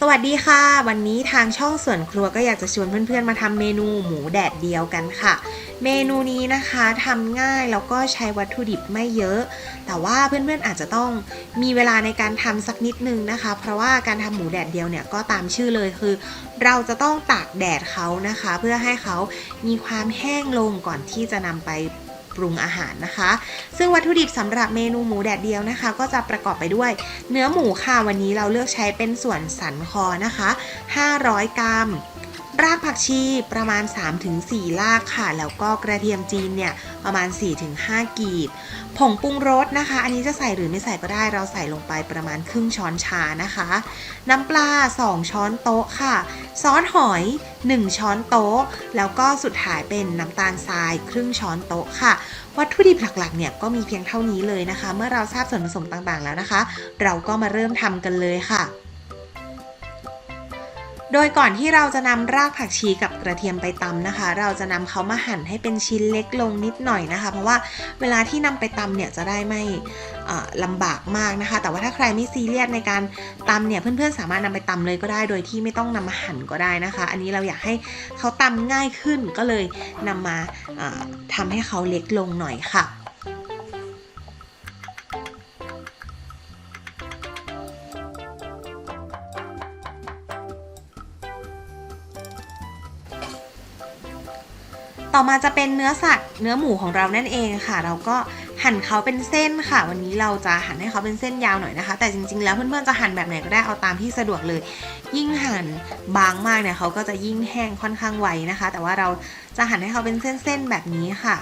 สวัสดีค่ะ วันนี้ทางช่องส่วนครัวก็อยากจะชวนเพื่อนๆมาทำเมนูหมูแดดเดียวกันค่ะ เมนูนี้นะคะทำง่ายแล้วก็ใช้วัตถุดิบไม่เยอะ แต่ว่าเพื่อนๆอาจจะต้องมีเวลาในการทำสักนิดนึงนะคะ เพราะว่าการทำหมูแดดเดียวเนี่ยก็ตามชื่อเลยคือ เราจะต้องตากแดดเขานะคะ เพื่อให้เขามีความแห้งลงก่อนที่จะนำไป ปรุงอาหารนะคะ ซึ่งวัตถุดิบสำหรับเมนูหมูแดดเดียวนะคะ ก็จะประกอบไปด้วย เนื้อหมูค่ะวันนี้เราเลือกใช้เป็นส่วนสันคอนะคะ 500 กรัม รากผักชีประมาณ 3-4 รากค่ะ แล้วก็กระเทียมจีนเนี่ย ประมาณ 4-5 กีบ ผงปรุงรสนะคะ อันนี้จะใส่หรือไม่ใส่ก็ได้ เราใส่ลงไปประมาณครึ่งช้อนชานะคะ น้ำปลา 2 ช้อนโต๊ะค่ะ ซอสหอย 1 ช้อนโต๊ะ แล้วก็สุดท้ายเป็นน้ำตาลทรายครึ่งช้อนโต๊ะค่ะ วัตถุดิบหลักๆเนี่ยก็มีเพียงเท่านี้เลยนะคะ เมื่อเราทราบส่วนผสมต่างๆแล้วนะคะ เราก็มาเริ่มทำกันเลยค่ะ โดยก่อนที่เราจะนำรากผักชีกับกระเทียมไปตำนะคะ เราจะนำเขามาหั่นให้เป็นชิ้นเล็กลงนิดหน่อยนะคะ เพราะว่าเวลาที่นำไปตำเนี่ยจะได้ไม่ลำบากมากนะคะ แต่ว่าถ้าใครไม่ซีเรียสในการตำเนี่ยเพื่อนๆสามารถนำไปตำเลยก็ได้ โดยที่ไม่ต้องนำมาหั่นก็ได้นะคะ อันนี้เราอยากให้เขาตำง่ายขึ้นก็เลยนำมาทำให้เขาเล็กลงหน่อยค่ะ ต่อมาจะเป็นเนื้อสัตว์เนื้อหมูของเรานั่นเองค่ะ เราก็หั่นเขาเป็นเส้นค่ะ วันนี้เราจะหั่นให้เขาเป็นเส้นยาวหน่อยนะคะ แต่จริงๆ แล้วเพื่อนๆจะหั่นแบบไหนก็ได้เอาตามที่สะดวกเลย ยิ่งหั่นบางมากเนี่ยเขาก็จะยิ่งแห้งค่อนข้างไวนะคะ แต่ว่าเราจะหั่นให้เขาเป็นเส้นๆแบบนี้ค่ะ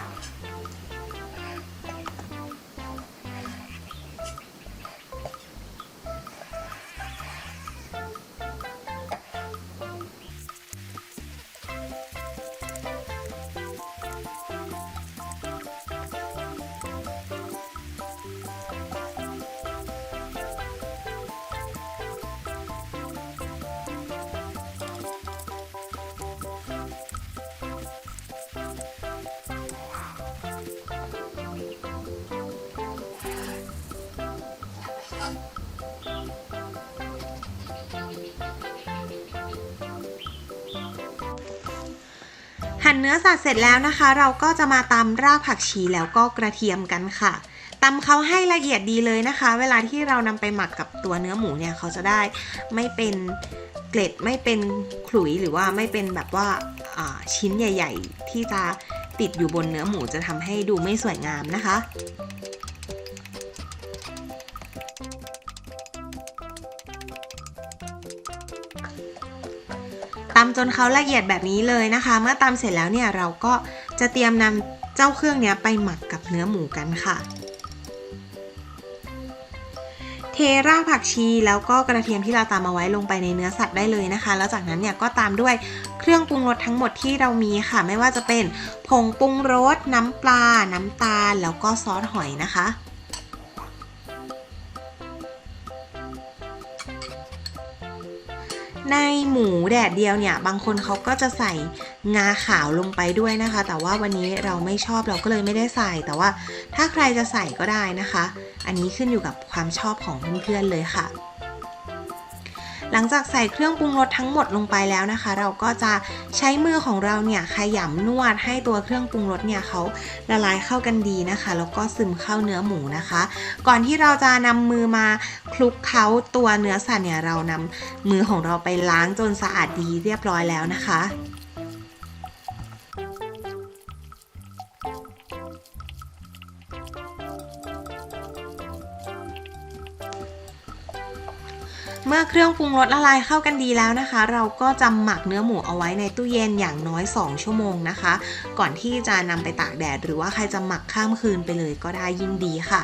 หั่นเนื้อสัตว์เสร็จแล้วนะคะ เราก็จะมาตำรากผักชีแล้วก็กระเทียมกันค่ะตำเขาให้ละเอียดดีเลยนะคะ เวลาที่เรานำไปหมักกับตัวเนื้อหมูเนี่ยเขาจะได้ไม่เป็นเกล็ดไม่เป็นขลุยหรือว่าไม่เป็นแบบว่าอ่าชิ้นใหญ่ ๆ ที่จะติดอยู่บนเนื้อหมูจะทำให้ดูไม่สวยงามนะคะ ตำจนเขาละเอียดแบบนี้เลยนะคะ เมื่อตำเสร็จแล้วเนี่ยเราก็จะเตรียมนำเจ้าเครื่องนี้ไปหมักกับเนื้อหมูกันค่ะ เทรากผักชีแล้วก็กระเทียมที่เราตามเอาไว้ลงไปในเนื้อสัตว์ได้เลยนะคะ แล้วจากนั้นเนี่ยก็ตามด้วยเครื่องปรุงรสทั้งหมดที่เรามีค่ะ ไม่ว่าจะเป็นผงปรุงรส น้ำปลา น้ำตาล แล้วก็ซอสหอยนะคะ ในหมูแดดเดียวเนี่ย บางคนเขาก็จะใส่งาขาวลงไปด้วยนะคะ แต่ว่าวันนี้เราไม่ชอบเราก็เลยไม่ได้ใส่ แต่ว่าถ้าใครจะใส่ก็ได้นะคะ อันนี้ขึ้นอยู่กับความชอบของเพื่อนๆเลยค่ะ หลังจากใส่เครื่องปรุงรสทั้งหมดลงไปแล้วนะคะ เราก็จะใช้มือของเราเนี่ยขยำนวดให้ตัวเครื่องปรุงรสเนี่ยเขาละลายเข้ากันดีนะคะ แล้วก็ซึมเข้าเนื้อหมูนะคะ ก่อนที่เราจะนำมือมาคลุกเคล้าตัวเนื้อสัตว์เนี่ยเรานำมือของเราไปล้างจนสะอาดดีเรียบร้อยแล้วนะคะ มื่อเครื่องปรุงรสละลายเข้ากันดีแล้วนะคะ เราก็จะหมักเนื้อหมูเอาไว้ในตู้เย็นอย่างน้อย 2 ชั่วโมงนะคะ ก่อนที่จะนำไปตากแดด หรือว่าใครจะหมักข้ามคืนไปเลยก็ได้ยิ่งดีค่ะ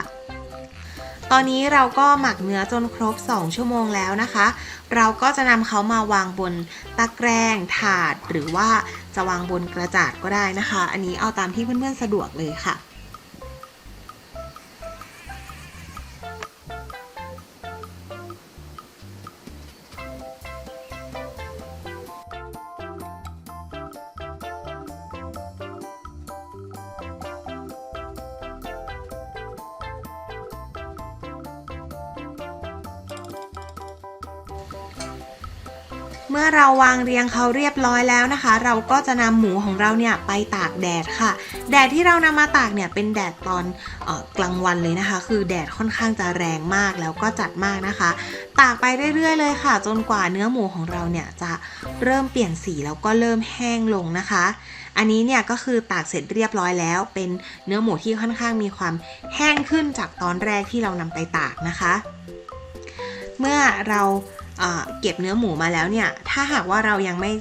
ตอนนี้เราก็หมักเนื้อจนครบ 2 ชั่วโมงแล้วนะคะ เราก็จะนำเขามาวางบนตะแกรงถาด หรือว่าจะวางบนกระจาดก็ได้นะคะ อันนี้เอาตามที่เพื่อนๆสะดวกเลยค่ะ เมื่อเราวางเรียงเขาเรียบร้อยแล้วนะคะ เราก็จะนำหมูของเราเนี่ยไปตากแดดค่ะ แดดที่เรานำมาตากเนี่ยเป็นแดดตอนออกลางวันเลยนะคะ คือแดดค่อนข้างจะแรงมากแล้วก็จัดมากนะคะ ตากไปเรื่อยๆเลยค่ะ จนกว่าเนื้อหมูของเราเนี่ยจะเริ่มเปลี่ยนสีแล้วก็เริ่มแห้งลงนะคะ อันนี้เนี่ยก็คือตากเสร็จเรียบร้อยแล้ว เป็นเนื้อหมูที่ค่อนข้างมีความแห้งขึ้นจากตอนแรกที่เรานำไปตากนะคะ เมื่อเรา เก็บเนื้อหมูมาแล้วเนี่ย ถ้าหากว่าเรายังไม่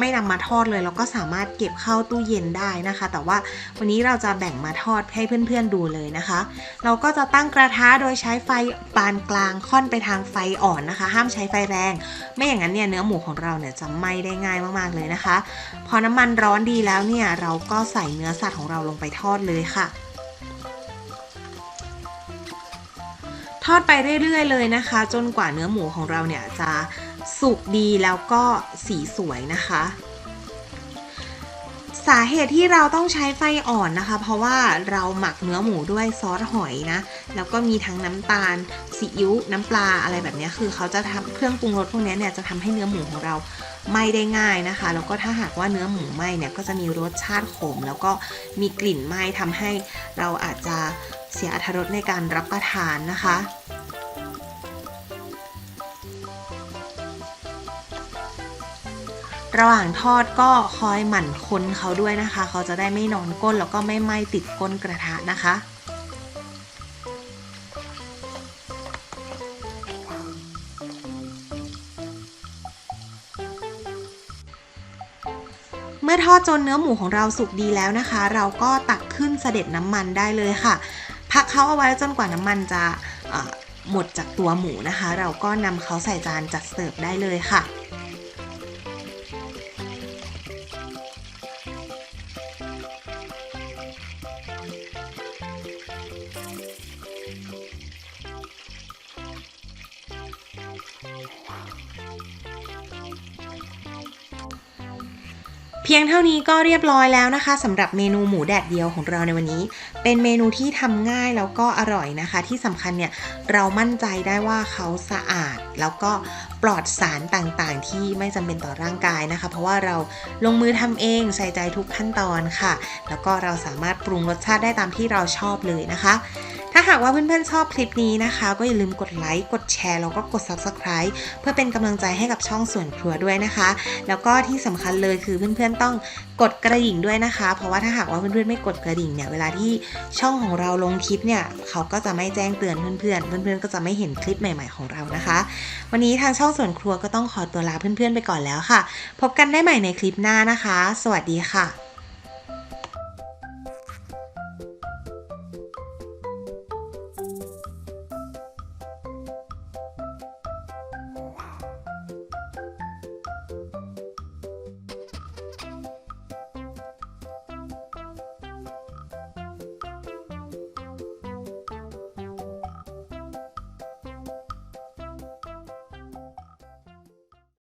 ไม่นำมาทอดเลย เราก็สามารถเก็บเข้าตู้เย็นได้นะคะ แต่ว่าวันนี้เราจะแบ่งมาทอดให้เพื่อนๆดูเลยนะคะ เราก็จะตั้งกระทะโดยใช้ไฟปานกลางค่อนไปทางไฟอ่อนนะคะ ห้ามใช้ไฟแรง ไม่อย่างนั้นเนี่ยเนื้อหมูของเราเนี่ยจะไหม้ได้ง่ายมากๆเลยนะคะ พอน้ำมันร้อนดีแล้วเนี่ยเราก็ใส่เนื้อสัตว์ของเราลงไปทอดเลยค่ะ ทอดไปเรื่อยๆเลยนะคะ จนกว่าเนื้อหมูของเราเนี่ยจะสุกดีแล้วก็สีสวยนะคะ สาเหตุที่เราต้องใช้ไฟอ่อนนะคะ เพราะว่าเราหมักเนื้อหมูด้วยซอสหอยนะ แล้วก็มีทั้งน้ำตาลซีอิ๊วน้ำปลาอะไรแบบนี้คือเขาจะทำเครื่องปรุงรสพวกนี้เนี่ยจะทำให้เนื้อหมูของเราไหม้ได้ง่ายนะคะ แล้วก็ถ้าหากว่าเนื้อหมูไหม้เนี่ยก็จะมีรสชาติขม แล้วก็มีกลิ่นไหม้ทำให้เราอาจจะ เสียอรรถรสในการรับประทานนะคะ ระหว่างทอดก็คอยหมั่นคนเขาด้วยนะคะ เขาจะได้ไม่นอนก้นแล้วก็ไม่ไหม้ติดก้นกระทะนะคะเมื่อทอดจนเนื้อหมูของเราสุกดีแล้วนะคะ เราก็ตักขึ้นเสด็จน้ำมันได้เลยค่ะ พักเขาเอาไว้จนกว่าน้ำมันจะหมดจากตัวหมูนะคะ เราก็นำเขาใส่จานจัดเสิร์ฟได้เลยค่ะเพียงเท่านี้ก็เรียบร้อยแล้วนะคะสำหรับเมนูหมูแดดเดียวของเราในวันนี้ เป็นเมนูที่ทำง่ายแล้วก็อร่อยนะคะ ที่สำคัญเนี่ยเรามั่นใจได้ว่าเขาสะอาด แล้วก็ปลอดสารต่างๆ ที่ไม่จำเป็นต่อร่างกายนะคะ เพราะว่าเราลงมือทำเองใส่ใจทุกขั้นตอนค่ะ แล้วก็เราสามารถปรุงรสชาติได้ตามที่เราชอบเลยนะคะ ถ้าหากว่าเพื่อนๆชอบคลิปนี้นะคะ ก็อย่าลืมกดไลค์กดแชร์แล้วก็กด Subscribe เพื่อเป็นกำลังใจให้กับช่องส่วนครัวด้วยนะคะ แล้วก็ที่สำคัญเลยคือเพื่อนๆต้องกดกระดิ่งด้วยนะคะ เพราะว่าถ้าหากว่าเพื่อนๆไม่กดกระดิ่งเนี่ยเวลาที่ช่องของเราลงคลิปเนี่ยเขาก็จะไม่แจ้งเตือนเพื่อนๆเพื่อนๆก็จะไม่เห็นคลิปใหม่ ๆของเรานะคะ วันนี้ทางช่องส่วนครัวก็ต้องขอตัวลาเพื่อนๆไปก่อนแล้วค่ะ พบกันได้ใหม่ในคลิปหน้านะคะ สวัสดีค่ะ